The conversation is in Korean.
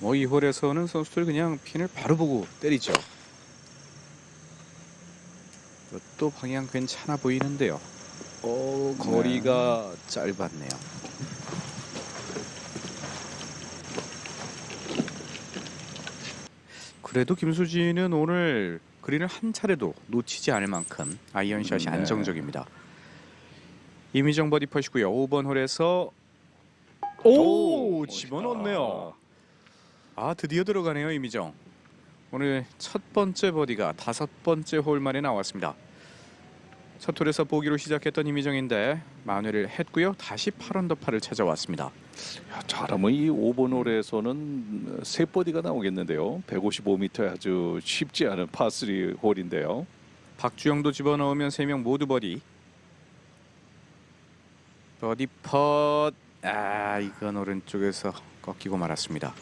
뭐이 홀에서는 선수들 그냥 핀을 바로 보고 때리죠. 또 방향 괜찮아 보이는데요. 어, 거리가 짧았네요. 그래도 김수진은 오늘 그린을 한 차례도 놓치지 않을 만큼 아이언샷이 네. 안정적입니다. 이미정 버디 퍼시고요. 5번 홀에서 오, 오 집어넣네요. 아 드디어 들어가네요 이미정. 오늘 첫 번째 버디가 다섯 번째 홀 만에 나왔습니다. 첫 홀에서 보기로 시작했던 이미정인데 만회를 했고요. 다시 8언더파를 찾아왔습니다. 야, 잘하면 이 5번 홀에서는 세 버디가 나오겠는데요. 155m 아주 쉽지 않은 파3 홀인데요. 박주영도 집어넣으면 세 명 모두 버디. 버디 펫. 아 이건 오른쪽에서 꺾이고 말았습니다.